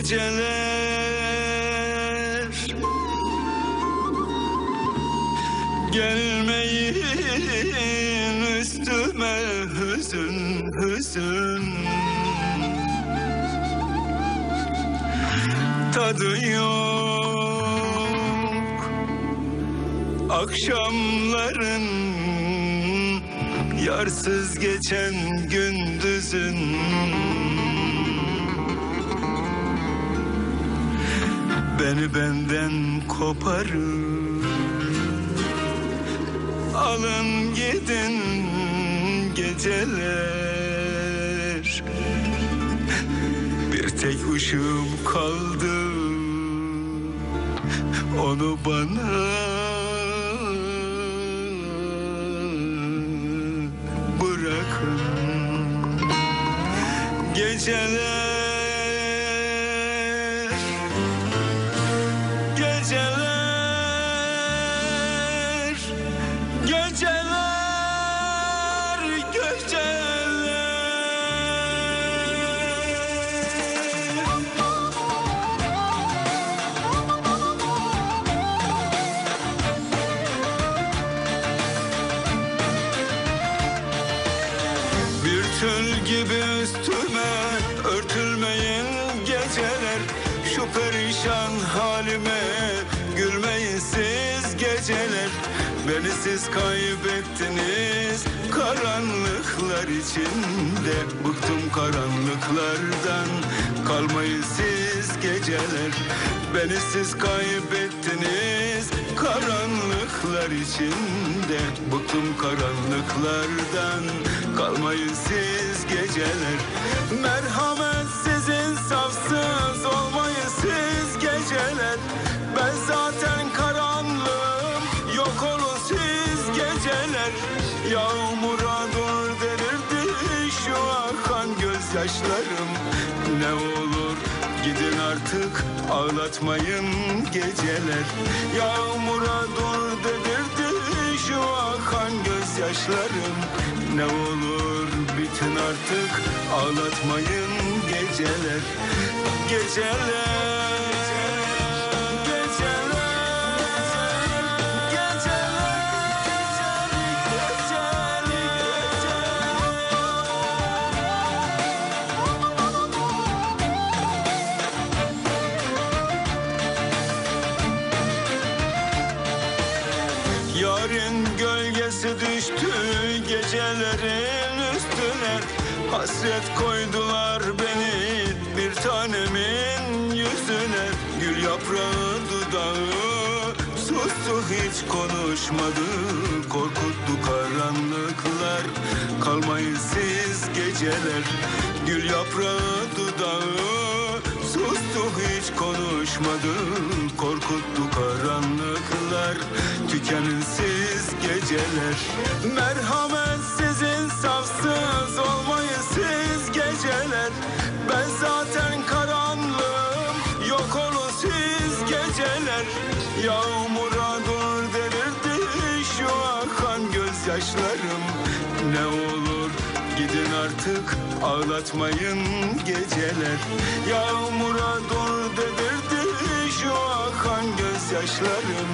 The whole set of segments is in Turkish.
geceler. Gelmeyin üstüme hüzün hüzün. Tadı yok. Akşamların Yarsız geçen gündüzün. Beni benden koparın Alın gidin geceler. Bir tek ışığım kaldı. Onu bana bırakın. Geceler gibi üstüme örtülmeyin geceler. Şu perişan halime gülmeyin siz geceler. Beni siz kaybettiniz karanlıklar içinde. Bıktım karanlıklardan kalmayın siz geceler. Beni siz kaybettiniz karanlıklar içinde. Bıktım karanlıklardan kalmayın siz geceler. Merhametsiz insafsız olmayın siz geceler. Ben zaten karanlığım yok olun siz geceler. Yağmura dur denirdi şu akan gözyaşlarım. Ne olur gidin artık ağlatmayın geceler. Yağmura dur dedirdi şu akan gözyaşlarım. Ne olur bitin artık ağlatmayın Geceler Geceler gecelerin üstüne Hasret koydular beni bir tanemin yüzüne. Gül yaprağı dudağı sustu hiç konuşmadı. Korkuttu karanlıklar kalmayın siz geceler. Gül yaprağı dudağı sustu hiç konuşmadı Korkuttu karanlıklar tükenin siz geceler Merhametsiz insafsız olmayın siz geceler. Ben zaten karanlığım yok olun siz geceler. Yağmura dur delirdi şu akan gözyaşlarım. Ne olur gidin artık ağlatmayın geceler. Yağmura dur dedirdi şu akan gözyaşlarım.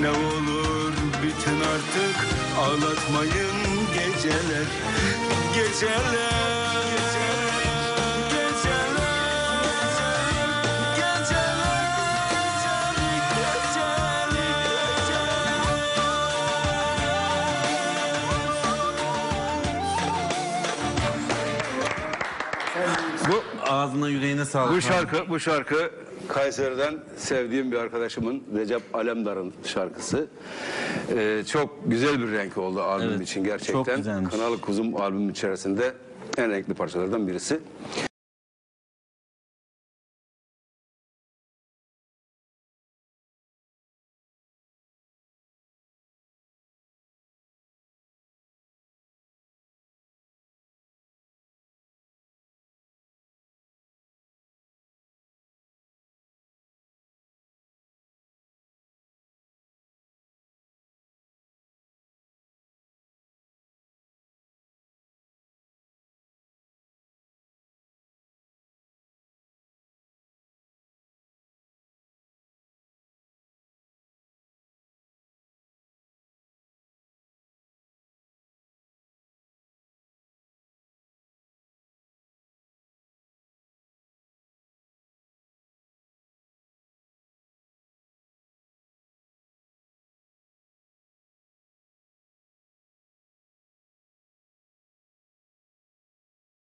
Ne olur bitin artık ağlatmayın geceler. Geceler Bu ağzına yüreğine sağlık. Bu şarkı, bu şarkı Kayseri'den sevdiğim bir arkadaşımın Recep Alemdar'ın şarkısı. Ee, çok güzel bir renk oldu albüm Evet, için gerçekten. çok güzelmiş. Kanalı Kuzum albüm içerisinde en renkli parçalardan birisi.